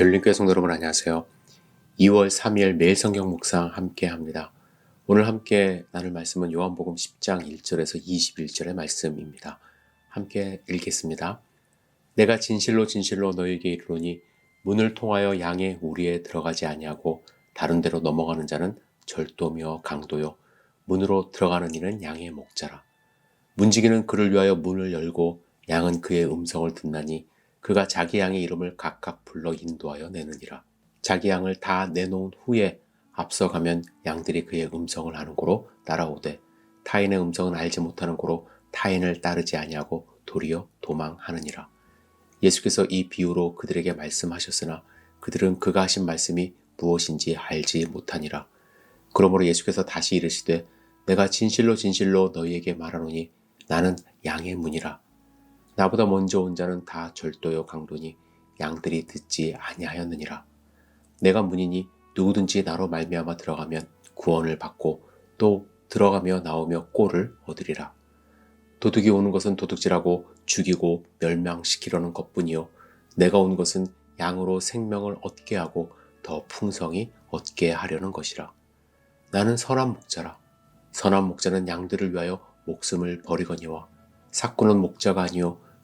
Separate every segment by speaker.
Speaker 1: 열린교회 성도 여러분 안녕하세요. 2월 3일 매일 성경 묵상 함께 합니다. 오늘 함께 나눌 말씀은 요한복음 10장 1절에서 21절의 말씀입니다. 함께 읽겠습니다. 내가 진실로 진실로 너에게 이르노니 문을 통하여 양의 우리에 들어가지 아니하고 다른 데로 넘어가는 자는 절도며 강도요 문으로 들어가는 이는 양의 목자라. 문지기는 그를 위하여 문을 열고 양은 그의 음성을 듣나니 그가 자기 양의 이름을 각각 불러 인도하여 내느니라. 자기 양을 다 내놓은 후에 앞서가면 양들이 그의 음성을 하는 고로 따라오되 타인의 음성은 알지 못하는 고로 타인을 따르지 아니하고 도리어 도망하느니라. 예수께서 이 비유로 그들에게 말씀하셨으나 그들은 그가 하신 말씀이 무엇인지 알지 못하니라. 그러므로 예수께서 다시 이르시되 내가 진실로 진실로 너희에게 말하노니 나는 양의 문이라. 나보다 먼저 온 자는 다 절도요 강도니 양들이 듣지 아니하였느니라. 내가 문이니 누구든지 나로 말미암아 들어가면 구원을 받고 또 들어가며 나오며 꼴을 얻으리라. 도둑이 오는 것은 도둑질하고 죽이고 멸망시키려는 것뿐이요 내가 온 것은 양으로 생명을 얻게 하고 더 풍성히 얻게 하려는 것이라. 나는 선한 목자라. 선한 목자는 양들을 위하여 목숨을 버리거니와 사꾼은 목자가 아니요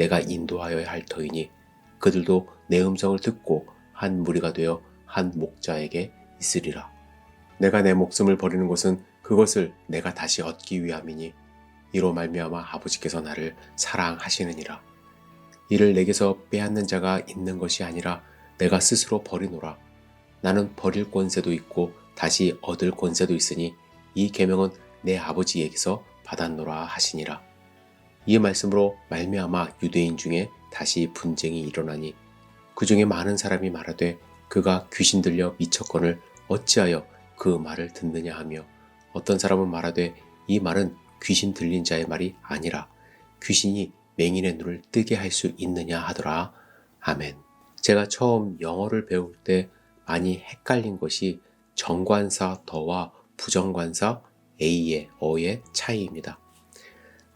Speaker 1: 내가 인도하여야 할 터이니 그들도 내 음성을 듣고 한 무리가 되어 한 목자에게 있으리라. 내가 내 목숨을 버리는 것은 그것을 내가 다시 얻기 위함이니 이로 말미암아 아버지께서 나를 사랑하시느니라. 이를 내게서 빼앗는 자가 있는 것이 아니라 내가 스스로 버리노라. 나는 버릴 권세도 있고 다시 얻을 권세도 있으니 이 계명은 내 아버지에게서 받았노라 하시니라. 이 말씀으로 말미암아 유대인 중에 다시 분쟁이 일어나니 그 중에 많은 사람이 말하되 그가 귀신 들려 미쳤건을 어찌하여 그 말을 듣느냐 하며 어떤 사람은 말하되 이 말은 귀신 들린 자의 말이 아니라 귀신이 맹인의 눈을 뜨게 할 수 있느냐 하더라. 아멘. 제가 처음 영어를 배울 때 많이 헷갈린 것이 정관사 더와 부정관사 A의 어의 차이입니다.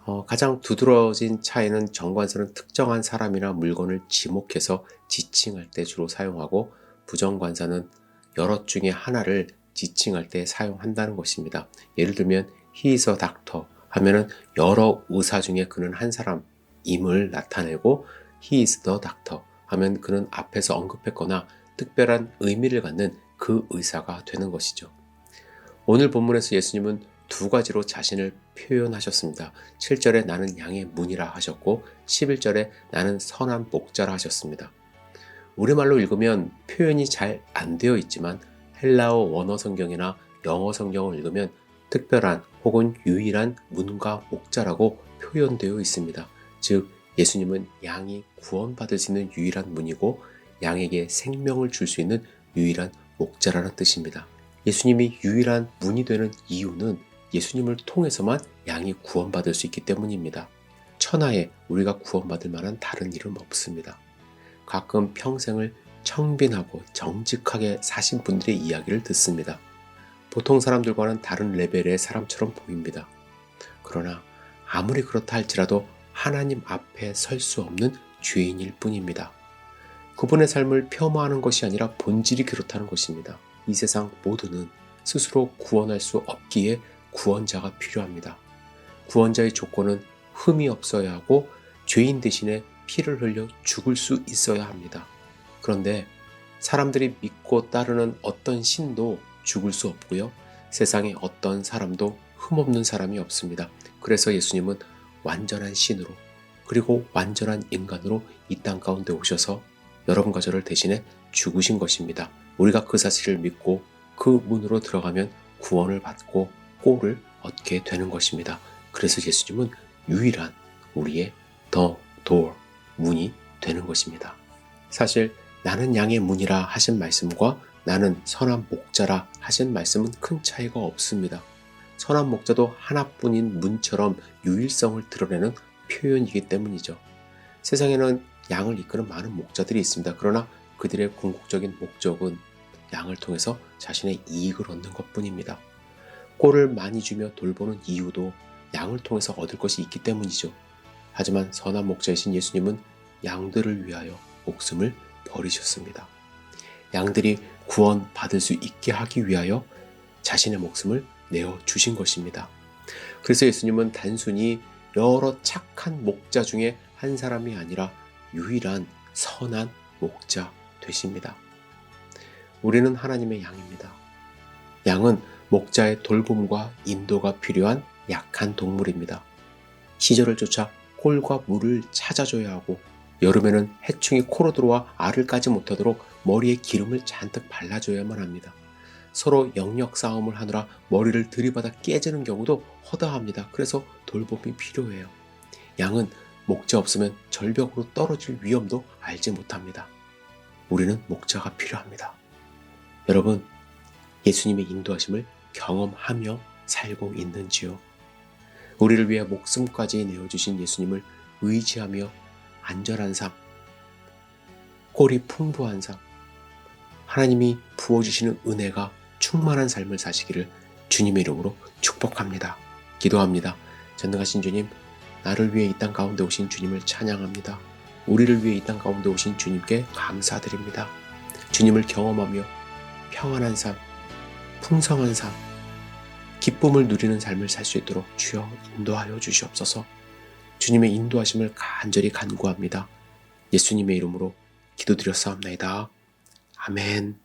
Speaker 1: 어, 가장 두드러진 차이는 정관사는 특정한 사람이나 물건을 지목해서 지칭할 때 주로 사용하고 부정관사는 여럿 중에 하나를 지칭할 때 사용한다는 것입니다. 예를 들면 a doctor 하면은 여러 의사 중에 그는 한 사람임을 나타내고 is the doctor 하면 그는 앞에서 언급했거나 특별한 의미를 갖는 그 의사가 되는 것이죠. 오늘 본문에서 예수님은 두 가지로 자신을 표현하셨습니다. 7절에 나는 양의 문이라 하셨고 11절에 나는 선한 목자라 하셨습니다. 우리말로 읽으면 표현이 잘 안 되어 있지만 헬라어 원어 성경이나 영어 성경을 읽으면 특별한 혹은 유일한 문과 목자라고 표현되어 있습니다. 즉 예수님은 양이 구원받을 수 있는 유일한 문이고 양에게 생명을 줄 수 있는 유일한 목자라는 뜻입니다. 예수님이 유일한 문이 되는 이유는 예수님을 통해서만 양이 구원받을 수 있기 때문입니다. 천하에 우리가 구원받을 만한 다른 이름 없습니다. 가끔 평생을 청빈하고 정직하게 사신 분들의 이야기를 듣습니다. 보통 사람들과는 다른 레벨의 사람처럼 보입니다. 그러나 아무리 그렇다 할지라도 하나님 앞에 설 수 없는 죄인일 뿐입니다. 그분의 삶을 폄하하는 것이 아니라 본질이 그렇다는 것입니다. 이 세상 모두는 스스로 구원할 수 없기에 구원자가 필요합니다. 구원자의 조건은 흠이 없어야 하고 죄인 대신에 피를 흘려 죽을 수 있어야 합니다. 그런데 사람들이 믿고 따르는 어떤 신도 죽을 수 없고요. 세상에 어떤 사람도 흠없는 사람이 없습니다. 그래서 예수님은 완전한 신으로 그리고 완전한 인간으로 이 땅 가운데 오셔서 여러분과 저를 대신해 죽으신 것입니다. 우리가 그 사실을 믿고 그 문으로 들어가면 구원을 받고 꼴을 얻게 되는 것입니다. 그래서 예수님은 유일한 우리의 더 도어 문이 되는 것입니다. 사실 나는 양의 문이라 하신 말씀과 나는 선한 목자라 하신 말씀은 큰 차이가 없습니다. 선한 목자도 하나뿐인 문처럼 유일성을 드러내는 표현이기 때문이죠. 세상에는 양을 이끄는 많은 목자들이 있습니다. 그러나 그들의 궁극적인 목적은 양을 통해서 자신의 이익을 얻는 것 뿐입니다. 꼴을 많이 주며 돌보는 이유도 양을 통해서 얻을 것이 있기 때문이죠. 하지만 선한 목자이신 예수님은 양들을 위하여 목숨을 버리셨습니다. 양들이 구원 받을 수 있게 하기 위하여 자신의 목숨을 내어 주신 것입니다. 그래서 예수님은 단순히 여러 착한 목자 중에 한 사람이 아니라 유일한 선한 목자 되십니다. 우리는 하나님의 양입니다. 양은 목자의 돌봄과 인도가 필요한 약한 동물입니다. 시절을 쫓아 꼴과 물을 찾아줘야 하고 여름에는 해충이 코로 들어와 알을 까지 못하도록 머리에 기름을 잔뜩 발라줘야만 합니다. 서로 영역 싸움을 하느라 머리를 들이받아 깨지는 경우도 허다합니다. 그래서 돌봄이 필요해요. 양은 목자 없으면 절벽으로 떨어질 위험도 알지 못합니다. 우리는 목자가 필요합니다. 여러분, 예수님의 인도하심을 경험하며 살고 있는지요? 우리를 위해 목숨까지 내어주신 예수님을 의지하며 안전한 삶, 꼴이 풍부한 삶, 하나님이 부어주시는 은혜가 충만한 삶을 사시기를 주님의 이름으로 축복합니다. 기도합니다. 전능하신 주님, 나를 위해 이 땅 가운데 오신 주님을 찬양합니다. 우리를 위해 이 땅 가운데 오신 주님께 감사드립니다. 주님을 경험하며 평안한 삶, 풍성한 삶, 기쁨을 누리는 삶을 살 수 있도록 주여 인도하여 주시옵소서. 주님의 인도하심을 간절히 간구합니다. 예수님의 이름으로 기도드렸사옵나이다. 아멘.